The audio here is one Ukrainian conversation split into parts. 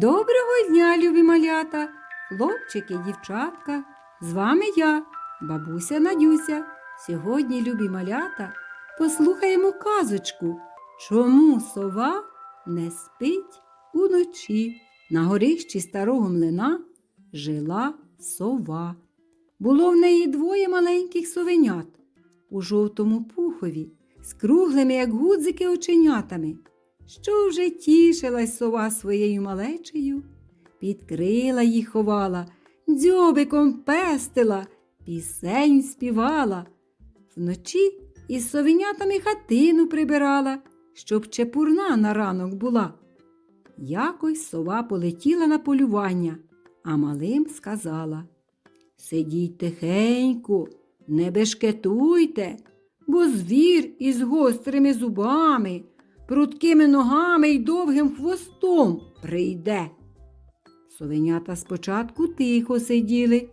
Доброго дня, любі малята, хлопчики, дівчатка. З вами я, бабуся Надюся. Сьогодні, любі малята, послухаємо казочку, чому сова не спить уночі. На горищі старого млина жила сова. Було в неї двоє маленьких совенят у жовтому пухові, з круглими, як гудзики, оченятами. Що вже тішилась сова своєю малечею, підкрила їх ховала, дзьобиком пестила, пісень співала. Вночі із совенятами хатину прибирала, щоб чепурна на ранок була. Якось сова полетіла на полювання, а малим сказала Сидіть тихенько, не бешкетуйте, бо звір із гострими зубами, пруткими ногами й довгим хвостом прийде. Совенята спочатку тихо сиділи,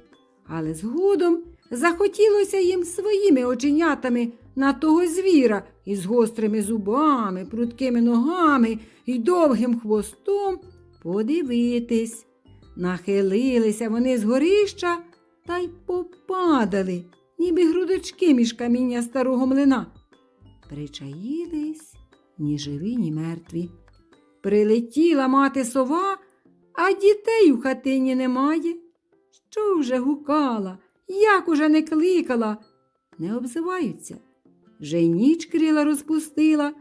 але згодом захотілося їм своїми оченятами на того звіра із гострими зубами, пруткими ногами й довгим хвостом подивитись. Нахилилися вони з горища та й попадали, ніби грудочки між каміння старого млина. Причаїлись ні живі, ні мертві. Прилетіла мати сова, а дітей у хатині немає. Що вже гукала, як уже не кликала, не обзиваються. Вже крила розпустила,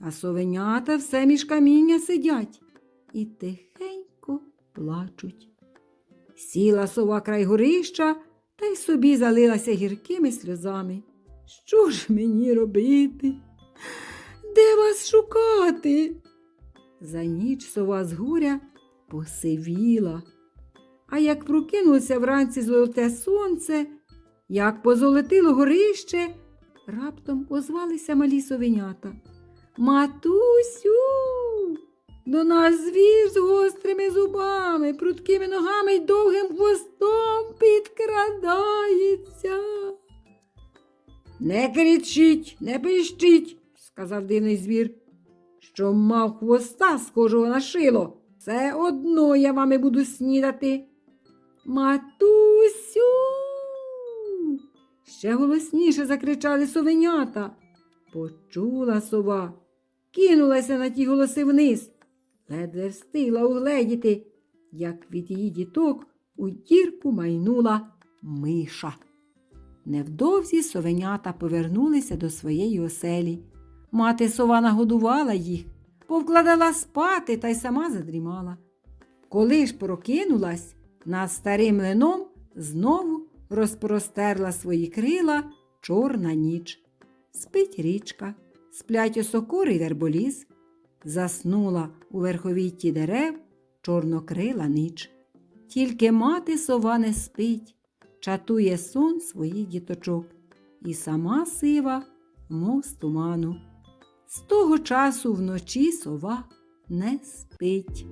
а совенята все між каміння сидять і тихенько плачуть. Сіла сова край горища та й собі залилася гіркими сльозами. Що ж мені робити? Де вас шукати? За ніч сова з горя посивіла. А як прокинулося вранці золоте сонце, як позолотило горище, раптом озвалися малі совенята. Матусю, до нас звір з гострими зубами, пруткими ногами й довгим хвостом підкрадається. Не кричіть, не пищіть, сказав дивний звір, що мав хвоста схожого на шило. Все одно я вами буду снідати. Матусю. Ще голосніше закричали совенята. Почула сова, кинулася на ті голоси вниз, ледве встигла угледіти, як від її діток у дірку майнула миша. Невдовзі совенята повернулися до своєї оселі. Мати сова нагодувала їх, повкладала спати та й сама задрімала. Коли ж прокинулась, над старим млином знову розпростерла свої крила чорна ніч. Спить річка, сплять осокори й верболіз, заснула у верховітті дерев чорнокрила ніч. Тільки мати сова не спить, чатує сон своїх діточок, і сама сива, мов з туману. З того часу вночі сова не спить.